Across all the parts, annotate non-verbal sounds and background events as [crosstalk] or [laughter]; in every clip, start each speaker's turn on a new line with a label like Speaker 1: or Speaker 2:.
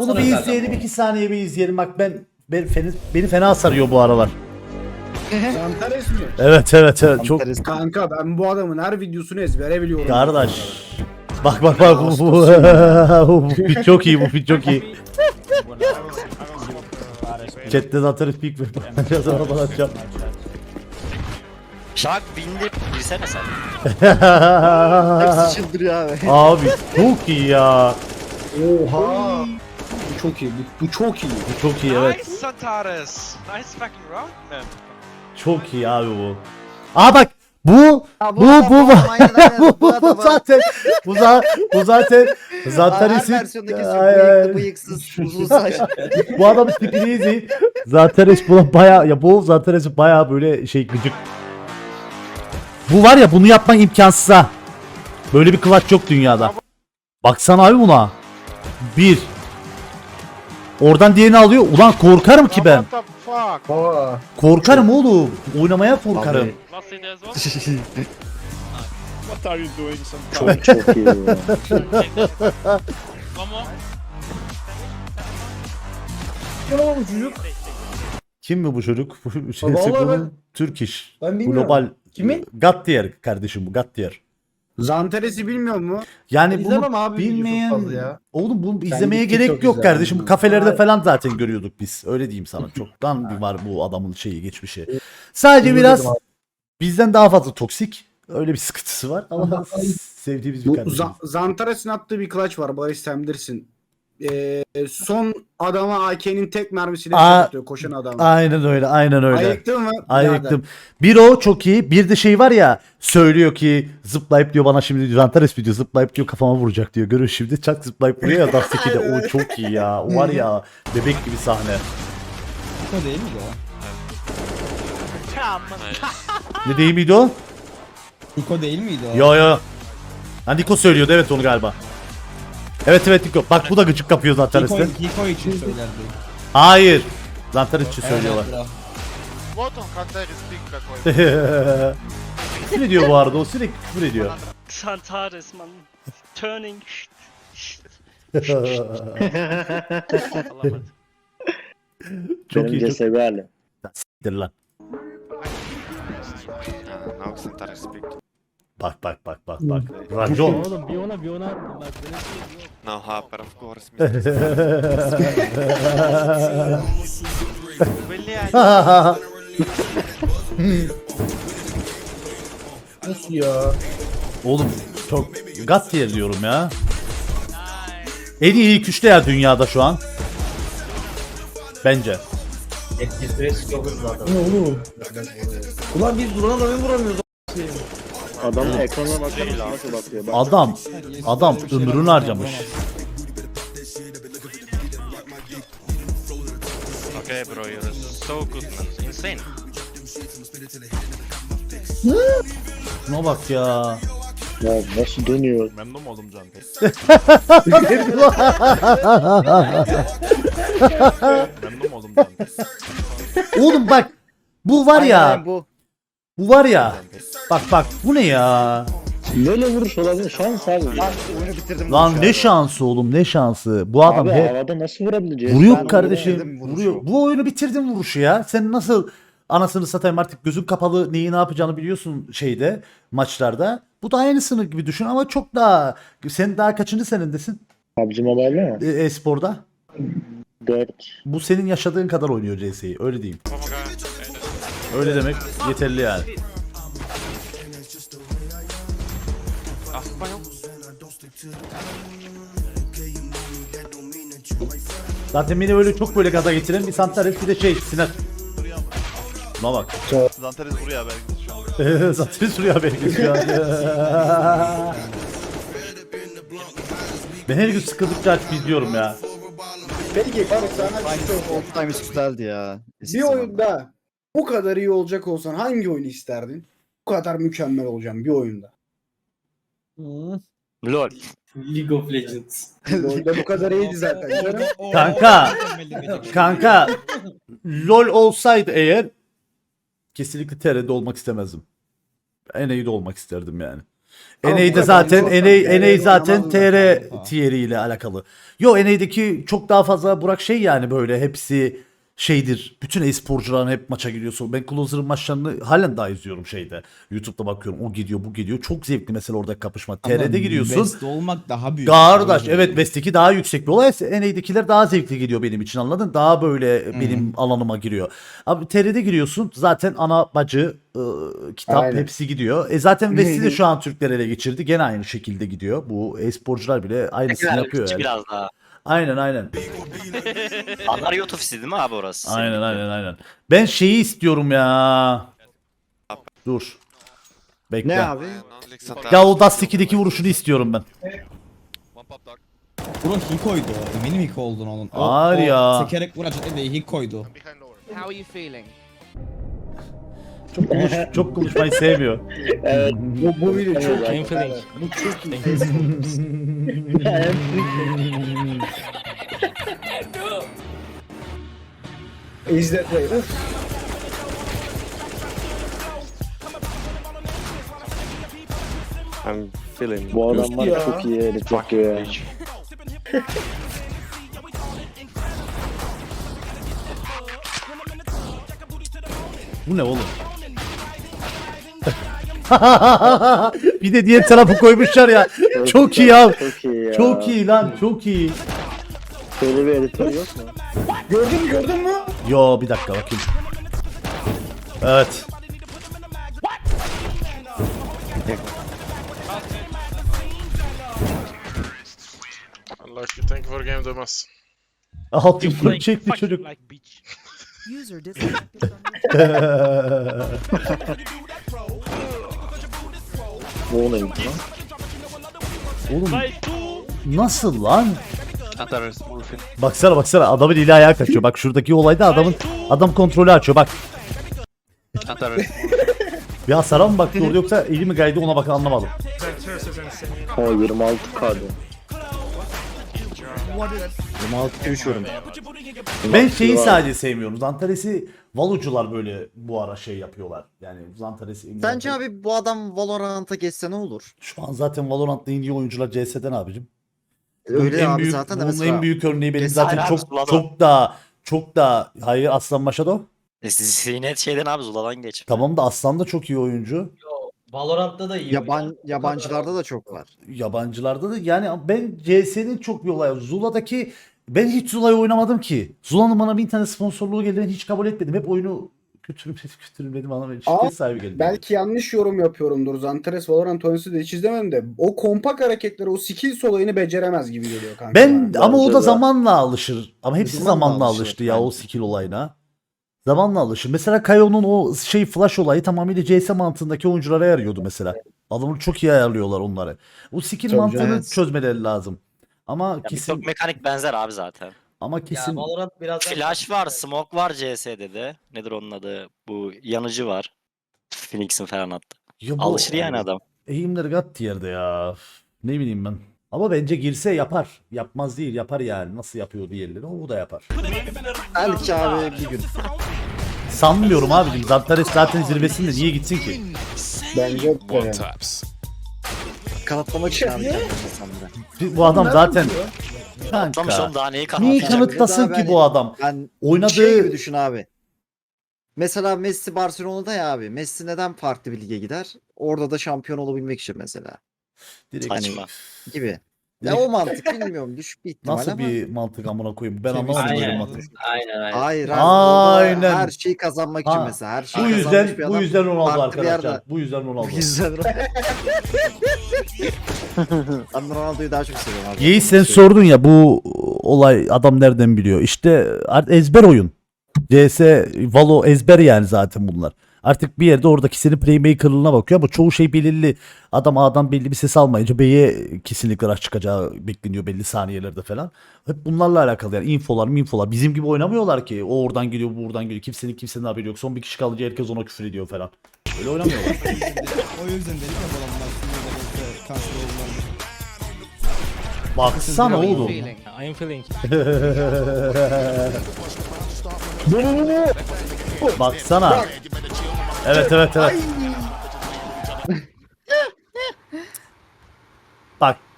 Speaker 1: Bunu bir izleyelim iki saniye bir izleyelim bak ben ben feni, beni fena sarıyor bu aralar.
Speaker 2: Zantares mi?
Speaker 1: Evet evet evet çok
Speaker 2: Kanka ben bu adamın her videosunu ezbere biliyorum.
Speaker 1: kardeş. Bak bak bak bu, bu, [laughs] bu fit çok iyi bu fit çok iyi. Chat'te zaten pik [laughs] yazan bana atacağım.
Speaker 3: Şak bindi. Girsene sen. [laughs]
Speaker 4: Hepsi çıldırıyor abi.
Speaker 1: Abi çok iyi ya.
Speaker 2: Oha. Bu çok iyi. Bu, bu çok iyi.
Speaker 1: Bu çok iyi evet.
Speaker 5: Nice, Santares. Nice fucking round, man.
Speaker 1: Çok iyi abi bu. Aa bak bu
Speaker 4: Ya
Speaker 1: bu bu bu
Speaker 4: Aynen, aynen,
Speaker 1: bu, bu, [laughs]
Speaker 4: adam-
Speaker 1: zaten bu, za, bu zaten zaten
Speaker 4: Her
Speaker 1: isim
Speaker 4: versiyondaki
Speaker 1: Ay,
Speaker 4: bıyıklı bıyıksız uzun saç.
Speaker 1: bu adamın tipini izleyin. Zaten buna baya ya bu zaten baya böyle şey gıcık. Bu var ya bunu yapman imkansız ha. Böyle bir kıvaç yok dünyada. Baksana abi buna. Bir. Oradan diğerini alıyor. Ulan korkarım ki ben.
Speaker 5: What the fuck?
Speaker 1: Korkarım oğlum. Oynamaya korkarım.
Speaker 6: What are you doing
Speaker 4: çok çok iyi ya.
Speaker 5: One more.
Speaker 1: Kim mi bu çocuk? Bu
Speaker 2: vallahi
Speaker 1: CSGO'nun
Speaker 2: ben-
Speaker 1: Türk iş.
Speaker 2: Ben bilmiyorum.
Speaker 1: Global.
Speaker 2: Kimin?
Speaker 1: Gattier kardeşim bu Gattier.
Speaker 2: Zantares'i bilmiyor mu?
Speaker 1: Yani
Speaker 2: İzlemem
Speaker 1: bunu
Speaker 2: abi video çok
Speaker 1: bilmeyen
Speaker 2: fazla ya.
Speaker 1: oğlum bunu izlemeye
Speaker 2: git
Speaker 1: gerek
Speaker 2: TikTok
Speaker 1: yok
Speaker 2: izle
Speaker 1: kardeşim.
Speaker 2: abi.
Speaker 1: Bu kafelerde falan zaten görüyorduk biz. Öyle diyeyim sana. [laughs] Çoktan bir var bu adamın şeyi geçmişi. Sadece
Speaker 2: Bunu
Speaker 1: biraz
Speaker 2: dedim abi.
Speaker 1: bizden daha fazla toksik. Öyle bir sıkıntısı var ama [laughs] sevdiğimiz bir
Speaker 2: Bu
Speaker 1: kardeşim.
Speaker 2: Za- Zantares'in attığı bir clutch var. Barış sen Ee, son adama AK'nin tek mermisiyle atıyor koşan adam.
Speaker 1: Aynen öyle, aynen öyle.
Speaker 2: Ayıktın mı?
Speaker 1: Ayıktım. Bir o çok iyi. Bir de şey var ya söylüyor ki zıplayıp diyor bana şimdi Zantares video zıplayıp diyor kafama vuracak diyor. Görün şimdi çak zıplayıp vuruyor ya [laughs] Dust 2'de. O çok iyi ya. O var ya bebek gibi sahne.
Speaker 7: O değil miydi o?
Speaker 1: Ne değil miydi o?
Speaker 7: Niko değil miydi o?
Speaker 1: Yo yo. Ha Niko söylüyordu evet onu galiba. Evet evet Niko. Bak bu da gıcık kapıyor Zantares'te.
Speaker 7: Niko için söylerdi.
Speaker 1: Hayır. Zantares için söylüyorlar.
Speaker 5: What on big
Speaker 1: küfür ediyor bu arada o sürekli küfür ediyor.
Speaker 8: Santares, man. Turning. [laughs]
Speaker 1: çok iyi çok siktir lan.
Speaker 5: Now Santares big.
Speaker 1: Bak bak bak bak bak. Racon.
Speaker 7: Oğlum bir ona bir ona attım bak. böyle şey yok.
Speaker 5: Now Harper, of course.
Speaker 2: Nasıl ya?
Speaker 1: Oğlum çok gat diye diyorum ya. En iyi ilk üçte ya dünyada şu an. Bence.
Speaker 2: Ne oğlum? Ulan biz duran adamı vuramıyoruz.
Speaker 4: Adam ekrana bakar mısın nasıl bakıyor? Bak.
Speaker 1: Adam adam ömrünü harcamış.
Speaker 5: okay, bro, you're so good, man. Insane.
Speaker 1: Şuna bak ya.
Speaker 4: Ya nasıl dönüyor?
Speaker 6: Memnun oldum Can Bey. [laughs] Memnun oldum Can Bey.
Speaker 1: Oğlum bak bu var ya.
Speaker 4: Aynen bu.
Speaker 1: Bu var ya. Bak bak bu ne ya?
Speaker 4: Böyle vuruş olabilir. Şans abi. Lan oyunu bitirdim.
Speaker 1: Lan ne şansı oğlum ne şansı. Bu adam
Speaker 4: Abi
Speaker 1: hep
Speaker 4: havada nasıl vurabileceğiz?
Speaker 1: vuruyor
Speaker 4: Ben
Speaker 1: kardeşim.
Speaker 4: bitirdim vuruşu.
Speaker 1: Vuruyor. Bu oyunu bitirdim vuruşu ya. Sen nasıl anasını satayım artık gözün kapalı neyi ne yapacağını biliyorsun şeyde maçlarda. Bu da aynısını gibi düşün ama çok daha sen daha kaçıncı senindesin
Speaker 4: PUBG Mobile'de mi?
Speaker 1: e- e-sporda?
Speaker 4: 4.
Speaker 1: Bu senin yaşadığın kadar oynuyor CS'yi öyle diyeyim. Öyle demek yeterli yani. Zaten beni böyle çok böyle gaza getiren bir Santares bir de şey Sinan. Buna bak.
Speaker 6: Zantares buraya belki şu an.
Speaker 1: Zaten sürüyor belki şu an. [laughs] ben her gün sıkıldıkça açıp izliyorum ya.
Speaker 2: Peki Barış sana bir şey sorayım.
Speaker 4: Old Times güzeldi ya.
Speaker 2: Bir oyunda bu kadar iyi olacak olsan hangi oyunu isterdin? Bu kadar mükemmel olacağım bir oyunda.
Speaker 3: LOL.
Speaker 7: League of Legends.
Speaker 2: Oyunda bu kadar iyiydi zaten canım.
Speaker 1: Kanka, Kanka LOL olsaydı eğer kesinlikle TR'de olmak istemezdim. En iyi de olmak isterdim yani.
Speaker 2: Ama
Speaker 1: NA'de zaten
Speaker 2: bence
Speaker 1: NA, zaten TR
Speaker 7: zaten.
Speaker 1: tieri ile alakalı. Yo NA'deki çok daha fazla Burak şey yani böyle hepsi şeydir. Bütün e-sporcuların hep maça giriyorsun. Ben Closer'ın maçlarını halen daha izliyorum şeyde. YouTube'da bakıyorum. O gidiyor bu gidiyor. Çok zevkli mesela orada kapışma. TR'de giriyorsun.
Speaker 7: Best olmak daha büyük.
Speaker 1: Kardeş evet West'teki daha yüksek bir olay. NA'dekiler daha zevkli geliyor benim için anladın? Daha böyle benim alanıma giriyor. Abi TR'de giriyorsun zaten ana bacı kitap
Speaker 2: Aynen.
Speaker 1: hepsi gidiyor. E zaten West'i de şu an Türkler ele geçirdi. Gene aynı şekilde gidiyor. Bu e-sporcular bile aynısını yapıyor yani.
Speaker 3: Biraz daha.
Speaker 1: Aynen aynen.
Speaker 3: Adaryot ofisi değil mi abi orası?
Speaker 1: Aynen aynen aynen. Ben şeyi istiyorum ya. Dur. Bekle.
Speaker 9: Ne abi?
Speaker 1: Ya o Dust 2'deki vuruşunu istiyorum ben.
Speaker 7: Bro Hiko'ydu o. Eminim Hiko olduğunu onun. O,
Speaker 1: Var
Speaker 7: o
Speaker 1: ya.
Speaker 7: Sekerek vuracak Hiko'ydu.
Speaker 5: Behind lower.
Speaker 10: How are you feeling?
Speaker 1: Çok, konuş, [laughs] çok konuşmayı sevmiyor.
Speaker 4: Evet.
Speaker 2: Bu, bu video çok
Speaker 4: Evet.
Speaker 2: iyi. Bu çok iyi. İzletmeyi. Uf.
Speaker 4: I'm feeling. Bu adamlar
Speaker 2: ya.
Speaker 4: çok iyi edit yapıyor ya.
Speaker 1: Bu ne oğlum? [laughs] bir de diğer tarafı koymuşlar ya. Çok iyi ya.
Speaker 4: Çok iyi ya.
Speaker 1: Çok iyi lan çok iyi.
Speaker 4: Böyle bir editör yok mu?
Speaker 2: Gördün mü gördün mü?
Speaker 1: Yo bir dakika bakayım. Evet.
Speaker 5: Aşkına thank you for game Thomas.
Speaker 1: Alt yukarı çekti çocuk.
Speaker 10: User disconnected from your [laughs] [laughs]
Speaker 4: Bu neydi lan?
Speaker 1: Oğlum nasıl lan? Baksana baksana adamın eli ayağı kaçıyor. Bak şuradaki olayda adamın adam kontrolü açıyor bak. Bir hasara mı baktı orada yoksa eli mi kaydı ona bakın anlamadım.
Speaker 4: O 26 kd.
Speaker 9: 26 düşüyorum.
Speaker 1: Ben şeyi sadece sevmiyorum. Zantares'i Valocular böyle bu ara şey yapıyorlar. Yani Zantares'i
Speaker 9: Sence abi bu adam Valorant'a geçse ne olur?
Speaker 1: Şu an zaten Valorant'ta iyi oyuncular CS'den abicim.
Speaker 9: Öyle
Speaker 1: en
Speaker 9: abi
Speaker 1: büyük,
Speaker 9: zaten de
Speaker 1: bunun
Speaker 9: mesela.
Speaker 1: en büyük örneği benim
Speaker 9: Kes-
Speaker 1: zaten çok
Speaker 3: abi, Zula'da.
Speaker 1: çok daha çok daha hayır Aslan Maşado.
Speaker 3: E, siz şeyden abi Zula'dan geç.
Speaker 1: Tamam da Aslan da çok iyi oyuncu.
Speaker 7: Valorant'ta da iyi.
Speaker 9: Yaban, yabancılarda da çok var.
Speaker 1: Yabancılarda da yani ben CS'nin çok bir olayı. Zula'daki ben hiç Zula'yı oynamadım ki. Zula'nın bana bin tane sponsorluğu geldi ben hiç kabul etmedim. Hep oyunu kötürümledim kötürümledim bana şirket sahibi geldi.
Speaker 2: Belki yanlış yorum yapıyorumdur. Zantares Valorant oyuncusu da hiç izlemedim de o kompak hareketleri, o skills olayını beceremez gibi geliyor kanka.
Speaker 1: Ben
Speaker 2: bana.
Speaker 1: ama o da zamanla alışır. Ama hepsi
Speaker 9: Zamanla
Speaker 1: zamanla
Speaker 9: alışır
Speaker 1: alıştı ya o skill olayına. Zamanla alışır. Mesela Kayo'nun o şey flash olayı tamamıyla CS mantığındaki oyunculara yarıyordu mesela. Adamı çok iyi ayarlıyorlar onları. O skill
Speaker 2: Tabii
Speaker 1: mantığını
Speaker 9: canım.
Speaker 1: çözmeleri lazım. Ama
Speaker 3: Ya
Speaker 1: kesin
Speaker 3: Birçok mekanik benzer abi zaten.
Speaker 1: ama kesin
Speaker 7: Valorant biraz
Speaker 3: Flash var, smoke var CS'de de. Nedir onun adı? Bu yanıcı var. Phoenix'in falan attı.
Speaker 1: Ya bu-
Speaker 3: Alışır yani adam.
Speaker 1: Eğimleri gat yerde ya. Ne bileyim ben. Ama bence girse yapar. Yapmaz değil yapar yani. Nasıl yapıyor diğerleri o da yapar.
Speaker 9: Belki abi bir gün.
Speaker 1: Sanmıyorum abicim. Zantares zaten zirvesinde niye gitsin ki?
Speaker 2: Bence de.
Speaker 9: Kanıtlamak için abi.
Speaker 1: Bu adam zaten
Speaker 3: Atlamış
Speaker 1: kanka.
Speaker 3: oğlum daha neyi kanatlayacak?
Speaker 1: kanıtlasın ki
Speaker 9: ben-
Speaker 1: bu adam?
Speaker 9: Ben
Speaker 1: Oynadığı
Speaker 9: şey gibi düşün abi. Mesela Messi Barcelona'da ya abi. Messi neden farklı bir lige gider? Orada da şampiyon olabilmek için mesela.
Speaker 1: direkt
Speaker 3: Saçma.
Speaker 9: Gibi. Ya o mantık bilmiyorum düşük bir ihtimal
Speaker 1: nasıl
Speaker 9: ama.
Speaker 1: bir mantık amına koyayım? Ben
Speaker 7: Şey,
Speaker 1: anlamadım böyle
Speaker 7: aynen.
Speaker 1: mantık.
Speaker 7: Aynen aynen.
Speaker 9: Hayır abi.
Speaker 1: Aynen.
Speaker 9: Her şeyi kazanmak için
Speaker 1: Ha,
Speaker 9: mesela. Her şeyi
Speaker 1: Bu
Speaker 9: kazanmış
Speaker 1: yüzden
Speaker 9: bir
Speaker 1: bu
Speaker 9: adam
Speaker 1: yüzden Ronaldo
Speaker 9: farklı bir
Speaker 1: arkadaşlar.
Speaker 9: yerde-
Speaker 1: Bu yüzden Ronaldo.
Speaker 9: Bu yüzden [laughs] Ben Ronaldo'yu daha çok seviyorum abi.
Speaker 1: Yeğiz sen sordun ya bu olay adam nereden biliyor? İşte ezber oyun. CS, Valo ezber yani zaten bunlar. Artık bir yerde oradaki senin playmaker'lığına bakıyor ama çoğu şey belirli. Adam A'dan belli bir ses almayınca B'ye kesinlikle rush çıkacağı bekleniyor belli saniyelerde falan. Hep bunlarla alakalı yani infolar infolar. Bizim gibi oynamıyorlar ki. O oradan geliyor bu buradan geliyor. Kimsenin kimsenin haberi yok. Son bir kişi kalınca herkes ona küfür ediyor falan. Öyle oynamıyorlar. [laughs]
Speaker 7: O yüzden dedim ya kanser olmalı.
Speaker 1: Baksana oğlum.
Speaker 7: I am feeling. [laughs]
Speaker 1: Baksana. Evet evet evet.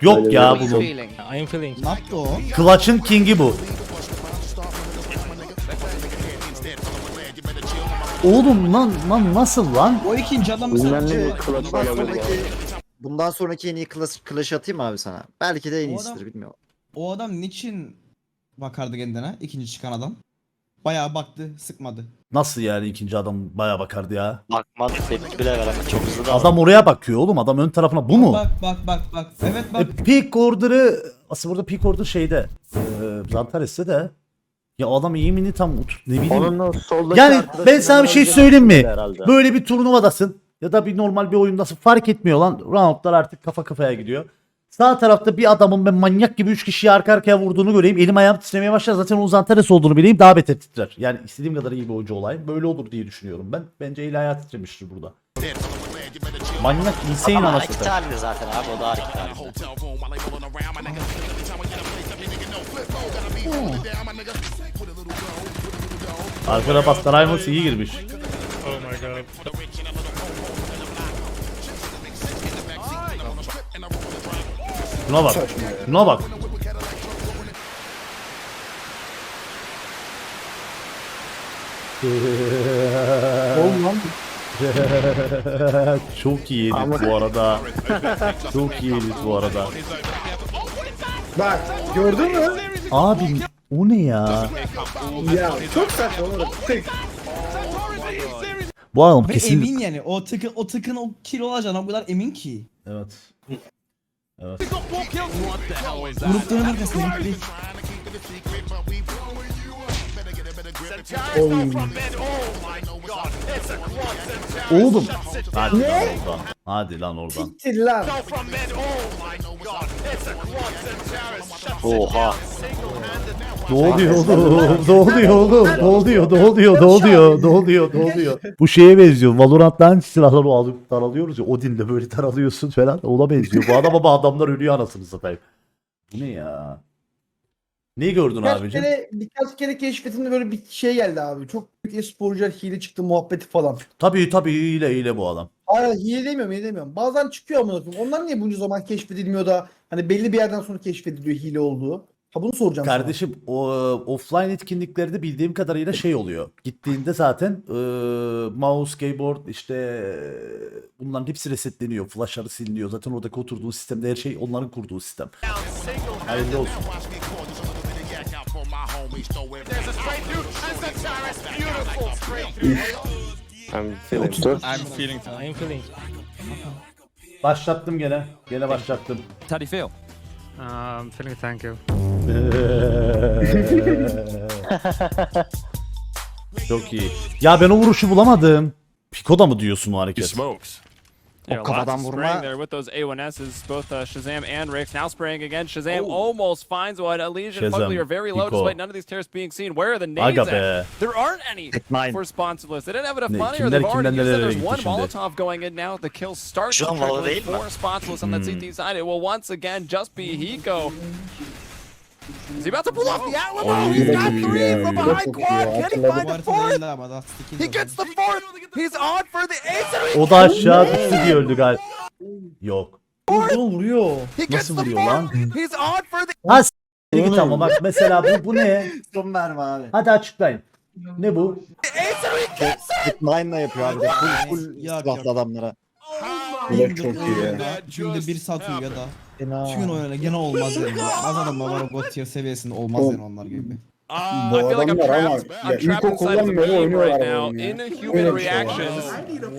Speaker 1: Yok ya bunun.
Speaker 7: I'm feeling. Ne yaptı o?
Speaker 1: Clutch'ın king'i bu. Oğlum lan, lan nasıl lan?
Speaker 7: O ikinci adam
Speaker 4: Bilmem
Speaker 7: mesela.
Speaker 4: ne bir clutch
Speaker 9: Bundan
Speaker 4: olabilir.
Speaker 9: sonraki, bundan sonraki en iyi clash, clash atayım abi sana? Belki de en
Speaker 7: O
Speaker 9: iyisidir
Speaker 7: adam-
Speaker 9: bilmiyorum.
Speaker 7: O adam niçin bakardı kendine? İkinci çıkan adam. Bayağı baktı, sıkmadı.
Speaker 1: Nasıl yani ikinci adam baya bakardı ya?
Speaker 3: Bakmadı tepki bile veremedi. Çok hızlı da
Speaker 1: Adam oraya bakıyor oğlum. Adam ön tarafına. Bu mu?
Speaker 7: Bak bak bak bak. Evet bak.
Speaker 1: E, peak order'ı asıl burada peak order şeyde. E, Zantares'te de. Ya adam eğimini tam ut- ne bileyim.
Speaker 4: Onun o soldaki
Speaker 1: Yani ben sana bir şey söyleyeyim mi?
Speaker 4: herhalde.
Speaker 1: Böyle bir turnuvadasın ya da bir normal bir oyundasın fark etmiyor lan. Roundlar artık kafa kafaya gidiyor. Sağ tarafta bir adamın ben manyak gibi 3 kişiyi arka arkaya vurduğunu göreyim. Elim ayağım titremeye başlar. Zaten o Zantares olduğunu bileyim daha beter titrer. Yani istediğim kadar iyi bir oyuncu olayım. Böyle olur diye düşünüyorum ben. Bence eli ayağı titremiştir burada. Manyak insane
Speaker 3: Ama
Speaker 1: anasını. satayım.
Speaker 3: zaten abi o da tane.
Speaker 1: Arkada Pastaraymus iyi girmiş. Şuna bak. Şuna bak.
Speaker 2: Oğlum lan. [laughs]
Speaker 1: Çok iyi edit bu arada. Çok iyi edit bu arada.
Speaker 2: Bak gördün mü?
Speaker 1: Abi o ne ya?
Speaker 2: Ya çok saçma oğlum. Tık.
Speaker 1: Bu adam
Speaker 7: Ve
Speaker 1: kesin...
Speaker 7: emin yani. O tıkın o tıkın o kill olacağına o kadar emin ki.
Speaker 1: Evet. Evet.
Speaker 7: Grupların arkasında gitti.
Speaker 1: Oğlum. Hadi lan oradan. Hadi lan oradan.
Speaker 2: Siktir lan.
Speaker 3: Oha.
Speaker 1: Ne oluyor oğlum? Ne oluyor oğlum? Ne oluyor? Ne oluyor? Ne oluyor? Ne oluyor? Ne oluyor? Bu şeye benziyor. Valorant'tan silahları alıp taralıyoruz ya. Odin'le böyle taralıyorsun falan. Ona benziyor. Bu adam ama adamlar ölüyor anasını satayım. Bu ne ya? Ne gördün
Speaker 11: Birkaç
Speaker 1: abicim?
Speaker 11: kere, birkaç kere keşfetimde böyle bir şey geldi abi. Çok büyük e-sporcular hile çıktı muhabbeti falan.
Speaker 1: Tabii tabii hile hile bu adam.
Speaker 11: Hayır hile demiyorum hile demiyorum. Bazen çıkıyor ama Onlar niye bunca zaman keşfedilmiyor da hani belli bir yerden sonra keşfediliyor hile olduğu. Ha bunu soracağım sana.
Speaker 1: Kardeşim o offline etkinliklerde bildiğim kadarıyla şey oluyor. Gittiğinde zaten e, mouse, keyboard işte e, bunların hepsi resetleniyor. Flashları siliniyor. Zaten oradaki oturduğu sistemde her şey onların kurduğu sistem. Hayırlı olsun.
Speaker 4: I'm feeling
Speaker 7: I'm feeling I'm feeling.
Speaker 1: Başlattım gene. Gene başlattım.
Speaker 7: How do you feel?
Speaker 8: Um, feeling thank you. [laughs]
Speaker 1: Çok iyi. Ya ben o vuruşu bulamadım. Piko'da mı diyorsun o hareket?
Speaker 9: O kafadan vurma.
Speaker 5: there with those A1S's, both uh, Shazam and Rick. Now spraying again. Shazam almost finds one. Elysian and
Speaker 1: Shazam,
Speaker 5: Mugly are very low
Speaker 1: Pico.
Speaker 5: despite none of these terrorists being seen. Where are the nades
Speaker 1: Aga
Speaker 5: at?
Speaker 1: be.
Speaker 5: There aren't any
Speaker 9: Nine.
Speaker 5: for sponsor list. They didn't have enough
Speaker 1: Ne,
Speaker 5: money or
Speaker 1: kimler
Speaker 5: they've already
Speaker 1: kimden
Speaker 5: used it.
Speaker 1: nerelere
Speaker 5: There's
Speaker 1: gitti
Speaker 5: one
Speaker 1: şimdi?
Speaker 5: Molotov going in now. The kill starts
Speaker 3: Şu
Speaker 5: to
Speaker 3: an
Speaker 5: trickle
Speaker 3: Valo değil mi?
Speaker 5: Four sponsors on that
Speaker 1: Hmm.
Speaker 5: CT side. It will once again just be Hiko. Is he about to pull off the Alamo?
Speaker 1: Oy.
Speaker 5: He's got three from behind quad.
Speaker 11: ya,
Speaker 5: Can he
Speaker 11: hatırladım.
Speaker 5: find
Speaker 7: Bu
Speaker 5: a
Speaker 7: arada
Speaker 5: fourth? He gets the fourth. He's on for the ace. and he
Speaker 1: O da aşağı düştü diye öldü galiba. Yok.
Speaker 11: Vuruyor vuruyor.
Speaker 5: He gets
Speaker 1: Nasıl
Speaker 5: the
Speaker 1: vuruyor
Speaker 5: fourth.
Speaker 1: lan?
Speaker 5: He's on for the
Speaker 1: Ha s**t git ama bak mesela bu, bu ne?
Speaker 9: Son mermi abi.
Speaker 1: Hadi açıklayın. Ne bu?
Speaker 5: ace and he gets it.
Speaker 9: Yapıyor abi de full full silahlı adamlara.
Speaker 11: Bu çok iyi ya.
Speaker 7: Günde bir saat uyuyor ya da.
Speaker 11: Fena.
Speaker 7: Tüm gün oynayana gene olmaz yani. Bazı adamlar var o god tier seviyesinde olmaz yani onlar gibi.
Speaker 5: Uh,
Speaker 11: Bu
Speaker 5: I feel like I'm
Speaker 11: adamlar ama
Speaker 5: trapped.
Speaker 11: ya
Speaker 5: I'm trapped inside
Speaker 11: ilkokuldan
Speaker 5: a
Speaker 11: beri
Speaker 5: meme
Speaker 11: oynuyorlar
Speaker 5: right
Speaker 11: bu
Speaker 5: now.
Speaker 11: oyunu Öyle bir şey var.
Speaker 5: reactions.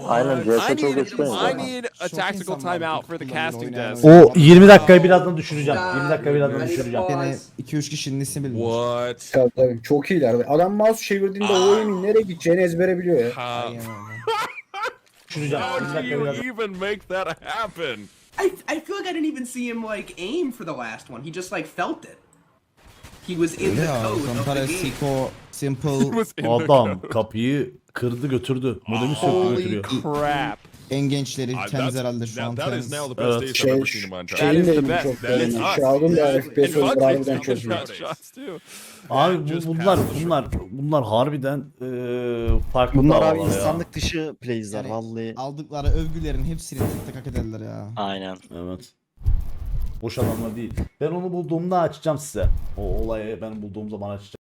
Speaker 4: Aynen
Speaker 5: I
Speaker 4: CS çok
Speaker 5: need,
Speaker 4: expensive.
Speaker 5: I need a
Speaker 7: Çok
Speaker 5: tactical
Speaker 7: insanlar
Speaker 5: timeout for the
Speaker 7: kullanıyor,
Speaker 5: casting
Speaker 7: oynayan
Speaker 5: desk.
Speaker 7: oynuyor.
Speaker 1: O 20 dakikayı birazdan düşüreceğim. 20 dakika birazdan düşüreceğim.
Speaker 7: Gene 2-3 kişinin ismi bilmiyor.
Speaker 5: What?
Speaker 2: Tabii, tabii. Çok iyiler. Adam mouse çevirdiğinde o oyunun nereye gideceğini ezbere biliyor ya. [laughs]
Speaker 7: öyle.
Speaker 1: Düşüreceğim. 20 dakika birazdan.
Speaker 5: even make that happen?
Speaker 10: I, I feel like I didn't even see him like aim for the last one. He just like felt it. He was in the
Speaker 7: ya.
Speaker 10: code of the
Speaker 7: Zantares,
Speaker 10: game.
Speaker 7: Siko, Simple,
Speaker 1: Adam kapıyı kırdı götürdü. Modemi söktü
Speaker 5: Holy
Speaker 1: götürüyor.
Speaker 5: crap.
Speaker 7: En gençleri kendisi herhalde şu an. Trends.
Speaker 1: Evet.
Speaker 2: Şey, şeyin de ilmi çok beğendim. Shroud'un da FPS oyunu harbiden
Speaker 5: too.
Speaker 1: Abi bu, bunlar bunlar bunlar harbiden eee farklı
Speaker 9: Bunlar abi
Speaker 1: davalar ya.
Speaker 9: insanlık dışı plays'ler
Speaker 7: Yani
Speaker 9: vallahi.
Speaker 7: Aldıkları övgülerin hepsini tek tek hak ederler ya.
Speaker 3: Aynen.
Speaker 1: Evet. Boş adamlar değil. Ben onu bulduğumda açacağım size. O olayı ben bulduğum zaman açacağım.